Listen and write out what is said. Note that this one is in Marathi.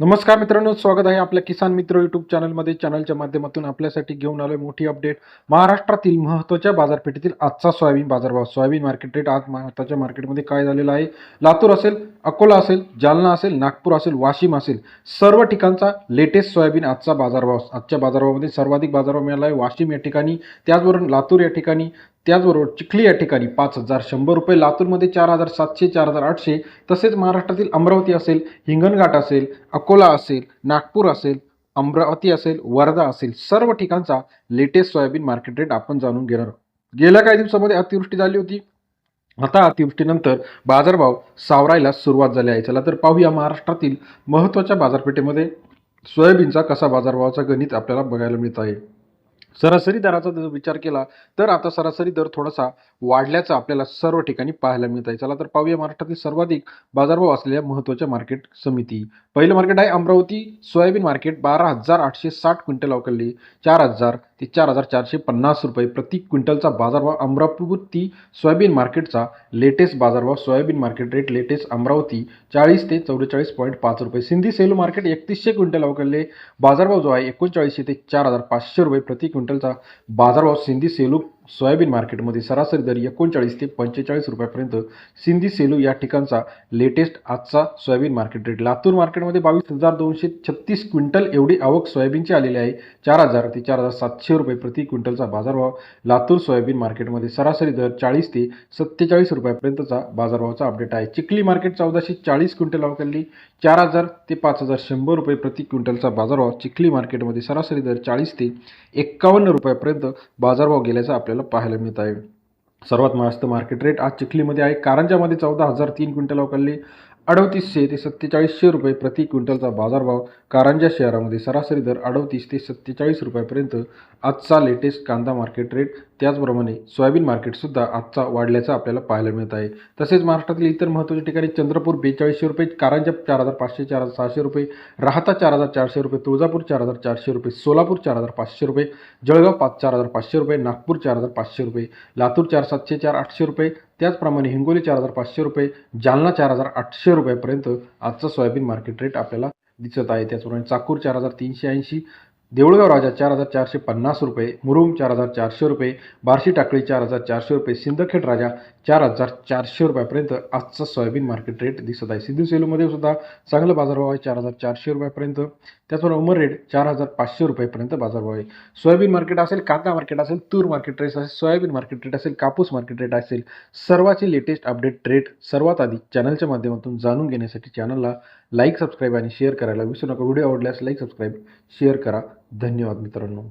नमस्कार मित्रांनो स्वागत आहे आपल्या किसान मित्र युट्यूब चॅनलमध्ये चॅनलच्या माध्यमातून आपल्यासाठी घेऊन आलोय मोठी अपडेट महाराष्ट्रातील महत्त्वाच्या बाजारपेठेतील आजचा सोयाबीन बाजारभाव. सोयाबीन मार्केट रेट आज भारताच्या मार्केटमध्ये काय झालेला आहे? लातूर असेल अकोला असेल जालना असेल नागपूर असेल वाशिम असेल सर्व ठिकाणचा लेटेस्ट सोयाबीन आजचा बाजारभाव. आजच्या बाजारभावामध्ये सर्वाधिक बाजारभाव मिळाला आहे वाशिम या ठिकाणी त्याचबरोबर लातूर या ठिकाणी त्याचबरोबर चिखली या ठिकाणी पाच हजार शंभर रुपये लातूरमध्ये चार हजार सातशे चार हजार आठशे तसेच महाराष्ट्रातील अमरावती असेल हिंगणघाट असेल अकोला असेल नागपूर असेल अमरावती असेल वर्धा असेल सर्व ठिकाणचा लेटेस्ट सोयाबीन मार्केट रेट आपण जाणून घेणार आहोत. गेल्या काही दिवसामध्ये अतिवृष्टी झाली होती. आता अतिवृष्टीनंतर बाजारभाव सावरायला सुरुवात झाली आहे. चला तर पाहूया महाराष्ट्रातील महत्त्वाच्या बाजारपेठेमध्ये सोयाबीनचा कसा बाजारभावाचा गणित आपल्याला बघायला मिळत आहे. सरासरी दराचा जर विचार केला तर आता सरासरी दर थोडासा वाढल्याचा आपल्याला सर्व ठिकाणी पाहायला मिळत आहे चला तर पाहूया महाराष्ट्रातील सर्वाधिक बाजारभाव असलेल्या महत्त्वाच्या मार्केट समिती. पहिलं मार्केट आहे अमरावती. सोयाबीन मार्केट बारा हजार आठशे साठ क्विंटल अवकलली चार हजार ते चार हजार चारशे पन्नास रुपये प्रति क्विंटलचा बाजारभाव अमरावती सोयाबीन मार्केटचा लेटेस्ट बाजारभाव soybean market rate latest Amravati चाळीस ते चौवेचाळीस पॉईंट पाच रुपये. सिंधी सेलू मार्केट एकतीसशे क्विंटल अवकलले बाजारभाव जो आहे एकोणचाळीसशे ते चार हजार पाचशे रुपये प्रति क्विंटलचा बाजारभाव सिंधी सेलू सोयाबीन मार्केटमध्ये सरासरी दर एकोणचाळीस ते पंचेचाळीस रुपयापर्यंत सिंधी सेलू या ठिकाणचा लेटेस्ट आजचा सोयाबीन मार्केट रेट लातूर मार्केटमध्ये बावीस हजार दोनशे छत्तीस क्विंटल एवढी आवक सोयाबीनची आलेली आहे. चार हजार ते चार हजार सातशे रुपये प्रति क्विंटलचा बाजारभाव. लातूर सोयाबीन मार्केटमध्ये सरासरी दर चाळीस ते सत्तेचाळीस रुपयापर्यंतचा बाजारभावाचा अपडेट आहे. चिखली मार्केट चौदाशे चाळीस क्विंटल अवकलली चार हजार ते पाच हजार शंभर रुपये प्रति क्विंटलचा बाजारभाव. चिखली मार्केटमध्ये सरासरी दर चाळीस ते एक्कावन्न रुपयापर्यंत बाजारभाव गेल्याचा आपल्याला पाहायला मिळत आहे. सर्वात मस्त मार्केट रेट आज चिखलीमध्ये आहे. कारंजामध्ये चौदा हजार तीन क्विंटल अवकाली अडतीसशे ते सत्तेचाळीसशे रुपये प्रति क्विंटलचा बाजारभाव कारंजा शहरामध्ये सरासरी दर अडतीस ते सत्तेचाळीस रुपयापर्यंत आजचा लेटेस्ट कांदा मार्केट रेट त्याचप्रमाणे सोयाबीन मार्केटसुद्धा आजचा वाढल्याचं आपल्याला पाहायला मिळत आहे. तसेच महाराष्ट्रातील इतर महत्त्वाच्या ठिकाणी चंद्रपूर बेचाळीसशे रुपये कारंजा चार हजार पाचशे चार हजार सहाशे रुपये राहता चार हजार चारशे रुपये तुळजापूर चार हजार चारशे रुपये सोलापूर चार हजार पाचशे रुपये जळगाव पाच चार हजार पाचशे रुपये नागपूर चार हजार पाचशे रुपये लातूर चार सातशे चार आठशे रुपये त्याचप्रमाणे हिंगोली चार हजार पाचशे रुपये जालना चार हजार आठशे रुपयापर्यंत आजचा सोयाबीन मार्केट रेट आपल्याला दिसत आहे. त्याचप्रमाणे चाकूर चार हजार तीनशे ऐंशी देऊळगाव राजा चार हजार चारशे पन्नास रुपये मुरुम चार हजार चारशे रुपये बार्शी टाकळी चार हजार चारशे रुपये सिंदखेड राजा चार हजार चारशे रुपयापर्यंत आजचा सोयाबीन मार्केट रेट दिसत आहे. सिंधू सेलूमध्ये सुद्धा चांगला बाजारभाव आहे चार हजार चारशे रुपयापर्यंत. त्याचबरोबर उमर रेट चार हजार पाचशे रुपयेपर्यंत बाजारभाव आहे. सोयाबीन मार्केट असेल कांदा मार्केट असेल तूर मार्केट रेट असेल सोयाबीन मार्केट रेट असेल कापूस मार्केट रेट असेल सर्वाचे लेटेस्ट अपडेट रेट सर्वात आधी चॅनलच्या माध्यमातून जाणून घेण्यासाठी चॅनलला लाईक सबस्क्राईब आणि शेअर करायला विसरू नका. व्हिडिओ आवडल्यास लाईक सबस्क्राईब शेअर करा. धन्यवाद मित्रांनो.